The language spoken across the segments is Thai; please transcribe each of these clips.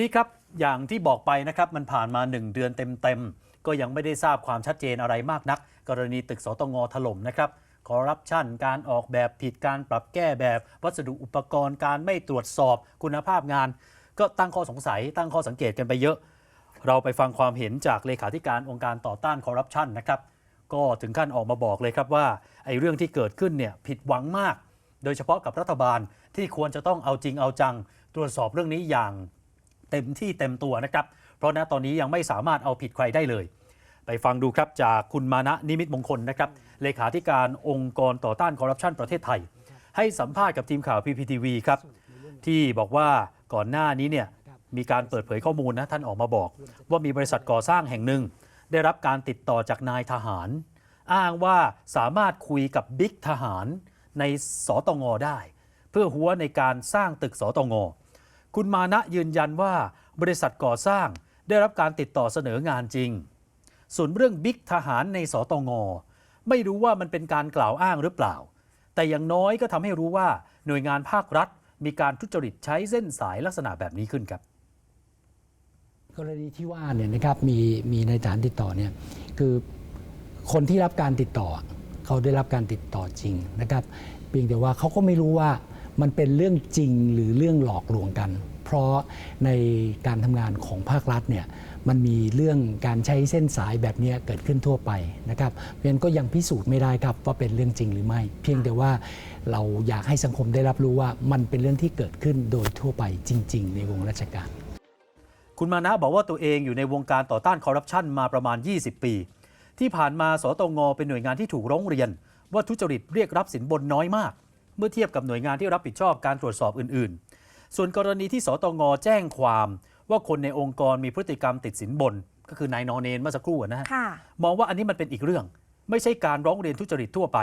นี่ครับ อย่างที่บอกไปนะครับ มันผ่านมา 1 เดือนเต็มๆ ก็ยังไม่ได้ทราบความชัดเจนอะไรมากนัก กรณีตึกสตงถล่มนะครับคอร์รัปชันการออกแบบผิดการปรับแก้แบบ วัสดุอุปกรณ์การไม่ตรวจสอบคุณภาพงาน ก็ตั้งข้อสงสัย ตั้งข้อสังเกตกันไปเยอะ เราไปฟังความเห็นจากเลขาธิการองค์การต่อต้านคอร์รัปชันนะครับก็ถึงขั้นออกมาบอกเลยครับว่าไอ้เรื่องที่เกิดขึ้นเนี่ยผิดหวังมาก โดยเฉพาะกับรัฐบาลที่ควรจะต้องเอาจริงเอาจัง ตรวจสอบเรื่องนี้อย่าง เต็มที่เต็มตัวนะครับ เพราะณตอนนี้ยังไม่สามารถเอาผิดใครได้เลย ไปฟังดูครับจากคุณมานะนิมิตมงคลนะครับเลขาธิการองค์กรต่อต้านคอร์รัปชันประเทศไทย ให้สัมภาษณ์กับทีมข่าว PPTV ครับที่บอกว่าก่อนหน้านี้เนี่ยมีการเปิดเผยข้อมูลนะท่านออกมาบอก ว่ามีบริษัทก่อสร้างแห่งหนึ่ง ได้รับการติดต่อจากนายทหาร อ้างว่าสามารถคุยกับบิ๊กทหารในสตงได้ เพื่อหัวในการสร้างตึกสตง คุณมานะยืนยันว่าบริษัทก่อสร้างได้รับการติดต่อเสนองานจริง ส่วนเรื่องบิ๊กทหารในสตงไม่รู้ว่ามันเป็นการกล่าวอ้างหรือเปล่า แต่อย่างน้อยก็ทำให้รู้ว่าหน่วยงานภาครัฐ มีการทุจริตใช้เส้นสายลักษณะแบบนี้ขึ้นครับ กรณีที่ว่าเนี่ยนะครับมีมีในฐานติดต่อเนี่ยคือคนที่รับการติดต่อ เขาได้รับการติดต่อจริงนะครับ เพียงแต่ว่าเขาก็ไม่รู้ว่ามันเป็นเรื่องจริงหรือเรื่องหลอกลวงกัน เพราะในการทำงานของภาครัฐเนี่ยมันมีเรื่องการใช้เส้นสายแบบนี้เกิดขึ้นทั่วไปนะครับเพราะฉะนั้นก็ยังพิสูจน์ไม่ได้ครับว่าเป็นเรื่องจริงหรือไม่ เพียงแต่ว่าเราอยากให้สังคมได้รับรู้ว่ามันเป็นเรื่องที่เกิดขึ้นโดยทั่วไปจริง ๆ ในวงราชการ คุณมานะบอกว่าตัวเองอยู่ในวงการต่อต้านคอร์รัปชันมาประมาณ 20 ปี ที่ผ่านมาสตงเป็นหน่วยงานที่ถูกร้องเรียน ว่าทุจริตเรียกรับสินบนน้อยมาก เมื่อเทียบกับหน่วยงานที่รับผิดชอบการตรวจสอบอื่นๆ ส่วนกรณีที่สตงแจ้งความว่าคนในองค์กรมีพฤติกรรมติดสินบน ก็คือนายนอเนนเมื่อสักครู่อะนะฮะค่ะมองว่าอันนี้มันเป็นอีกเรื่อง ไม่ใช่การร้องเรียนทุจริตทั่วไป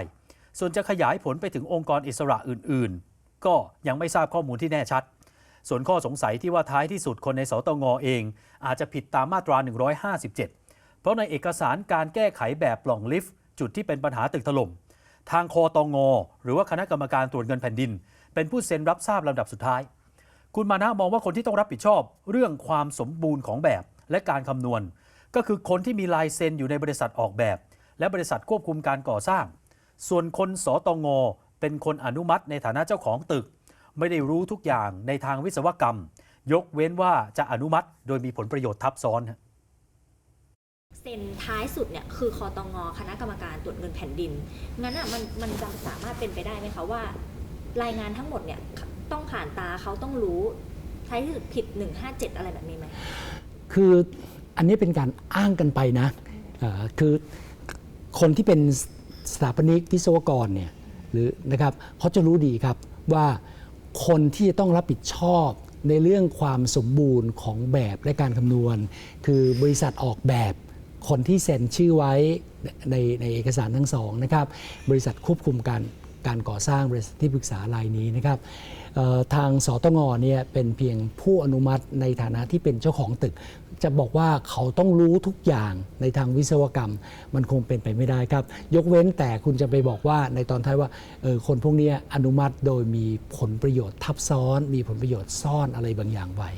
ส่วนจะขยายผลไปถึงองค์กรอิสระอื่น ๆ ก็ยังไม่ทราบข้อมูลที่แน่ชัด ส่วนข้อสงสัยที่ว่าท้ายที่สุดคนในสตงเอง อาจจะผิดตามมาตรา 157 เพราะในเอกสารการแก้ไขแบบปล่องลิฟต์จุดที่เป็นปัญหาตึกถล่มทางคอตงหรือว่าคณะกรรมการตรวจเงินแผ่นดิน เป็นผู้เซ็นรับทราบลำดับสุดท้าย คุณมานะมองว่าคนที่ต้องรับผิดชอบ เรื่องความสมบูรณ์ของแบบและการคำนวณ ก็คือคนที่มีลายเซ็นอยู่ในบริษัทออกแบบ และบริษัทควบคุมการก่อสร้าง ส่วนคนสตงเป็นคนอนุมัติในฐานะเจ้าของตึก ไม่ได้รู้ทุกอย่างในทางวิศวกรรม ยกเว้นว่าจะอนุมัติ โดยมีผลประโยชน์ทับซ้อนเซ็นท้ายสุดเนี่ยคือคอตงคณะกรรมการตรวจเงินแผ่นดินงั้นอะมันมันจะสามารถเป็นไปได้ไหมคะว่า รายงานทั้งหมดเนี่ย ต้องผ่านตาเขาต้องรู้ท้ายที่สุดผิด 157 อะไรแบบนี้ไหม คืออันนี้เป็นการอ้างกันไปนะเอ่อคือคนที่เป็นสถาปนิกวิศวกรเนี่ยหรือนะครับเขาจะรู้ดีครับว่าคนที่จะต้องรับผิดชอบในเรื่องความสมบูรณ์ของแบบและการคำนวณ คือบริษัทออกแบบคนที่เซ็นชื่อไว้ในในเอกสารทั้งสองนะครับบริษัทควบคุมการการก่อสร้างบริษัทที่ปรึกษารายนี้นะครับเอ่อ ทางสตงเนี่ยเป็นเพียงผู้อนุมัติในฐานะที่เป็นเจ้าของตึก จะบอกว่าเขาต้องรู้ทุกอย่างในทางวิศวกรรม มันคงเป็นไปไม่ได้ครับ ยกเว้นแต่คุณจะไปบอกว่าในตอนท้ายว่าออคนพวกนี้อนุมัติโดยมีผลประโยชน์ทับซ้อน มีผลประโยชน์ซ่อนอะไรบางอย่างไว้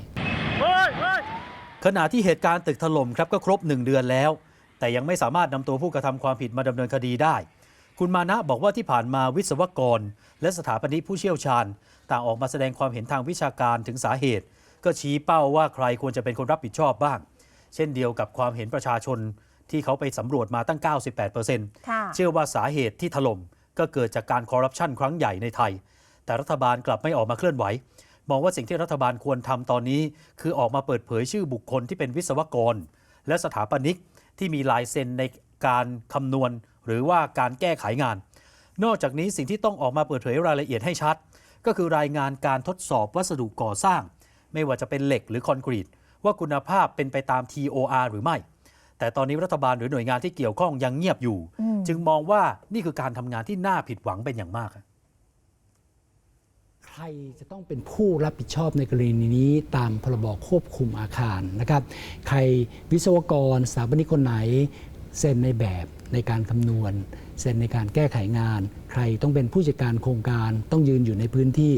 ขณะที่เหตุการณ์ตึกถล่มครับก็ครบ1เดือนแล้ว แต่ยังไม่สามารถนำตัวผู้กระทำความผิดมาดำเนินคดีได้ คุณมานะบอกว่าที่ผ่านมาวิศวกร และสถาปนิกผู้เชี่ยวชาญ ต่างออกมาแสดงความเห็นทางวิชาการถึงสาเหตุ ก็ชี้เป้าว่าใครควรจะเป็นคนรับผิดชอบบ้าง เช่นเดียวกับความเห็นประชาชนที่เขาไปสำรวจมาตั้ง 98%เชื่อว่าสาเหตุที่ถล่มก็เกิดจากการคอร์รัปชันครั้งใหญ่ในไทย แต่รัฐบาลกลับไม่ออกมาเคลื่อนไหว มองว่าสิ่งที่รัฐบาลควรทำตอนนี้ คือออกมาเปิดเผยชื่อบุคคลที่เป็นวิศวกร และสถาปนิกที่มีลายเซ็นในการคำนวณ หรือว่าการแก้ไขงาน นอกจากนี้สิ่งที่ต้องออกมาเปิดเผยรายละเอียดให้ชัด ก็คือรายงานการทดสอบวัสดุก่อสร้าง ไม่ว่าจะเป็นเหล็กหรือคอนกรีต ว่าคุณภาพเป็นไปตาม TOR หรือไม่ แต่ตอนนี้รัฐบาลหรือหน่วยงานที่เกี่ยวข้องยังเงียบอยู่อืมจึงมองว่านี่คือการทำงานที่น่าผิดหวังเป็นอย่างมากใครจะต้องเป็นผู้รับผิดชอบในกรณีนี้ตามพรบควบคุมอาคารนะครับ ใครวิศวกรสถาปนิกคนไหน เซ็นในแบบในการคำนวณ เซ็นในการแก้ไขงาน ใครต้องเป็นผู้จัดการโครงการต้องยืนอยู่ในพื้นที่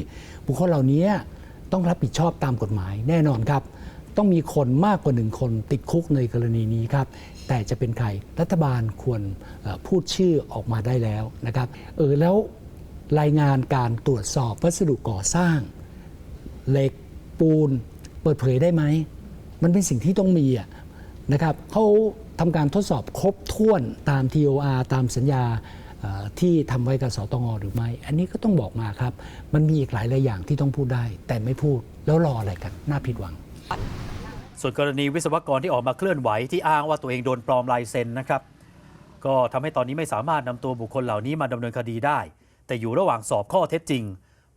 บุคคลเหล่านี้ต้องรับผิดชอบตามกฎหมายแน่นอนครับ ต้องมีคนมากกว่าหนึ่งคนติดคุกในกรณีนี้ครับ แต่จะเป็นใครรัฐบาลควรพูดชื่อออกมาได้แล้วนะครับเออแล้วรายงานการตรวจสอบวัสดุก่อสร้างเหล็กปูนเปิดเผยได้ไหม มันเป็นสิ่งที่ต้องมีอะนะครับเขา ทำการทดสอบครบถ้วนตาม TOR ตามสัญญาเอ่อที่ทำไว้กับสตงหรือไม่ อันนี้ก็ต้องบอกมาครับ มันมีอีกหลายหลายอย่างที่ต้องพูดได้ แต่ไม่พูดแล้วรออะไรกัน น่าผิดหวัง ส่วนกรณีวิศวกรที่ออกมาเคลื่อนไหวที่อ้างว่าตัวเองโดนปลอมลายเซ็นนะครับ ก็ทำให้ตอนนี้ไม่สามารถนำตัวบุคคลเหล่านี้มาดำเนินคดีได้ แต่อยู่ระหว่างสอบข้อเท็จจริง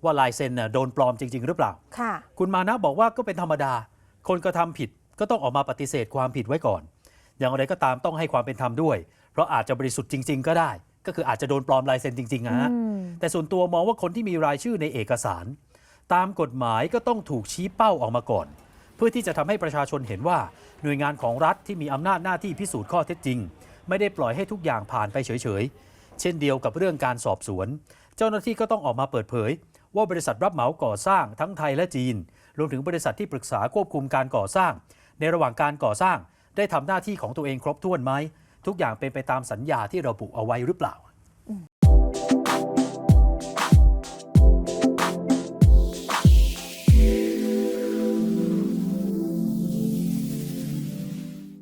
ว่าลายเซ็นน่ะโดนปลอมจริง ๆ หรือเปล่าค่ะคุณมานะบอกว่าก็เป็นธรรมดา คนกระทำผิดก็ต้องออกมาปฏิเสธความผิดไว้ก่อน อย่างไรก็ตามต้องให้ความเป็นธรรมด้วย เพราะอาจจะบริสุทธิ์จริง ๆ ก็ได้ ก็คืออาจจะโดนปลอมลายเซ็นจริงๆนะฮะอืมแต่ส่วนตัวมองว่าคนที่มีรายชื่อในเอกสาร ตามกฎหมายก็ต้องถูกชี้เป้าออกมาก่อน เพื่อที่จะทำให้ประชาชนเห็นว่า หน่วยงานของรัฐที่มีอำนาจหน้าที่พิสูจน์ข้อเท็จจริง ไม่ได้ปล่อยให้ทุกอย่างผ่านไปเฉยๆเช่นเดียวกับเรื่องการสอบสวน เจ้าหน้าที่ก็ต้องออกมาเปิดเผย ว่าบริษัทรับเหมาก่อสร้างทั้งไทยและจีนรวมถึงบริษัทที่ปรึกษาควบคุมการก่อสร้าง ในระหว่างการก่อสร้าง ได้ทำหน้าที่ของตัวเองครบถ้วนไหม ทุกอย่างเป็นไปตามสัญญาที่เราบุเอาไว้หรือเปล่า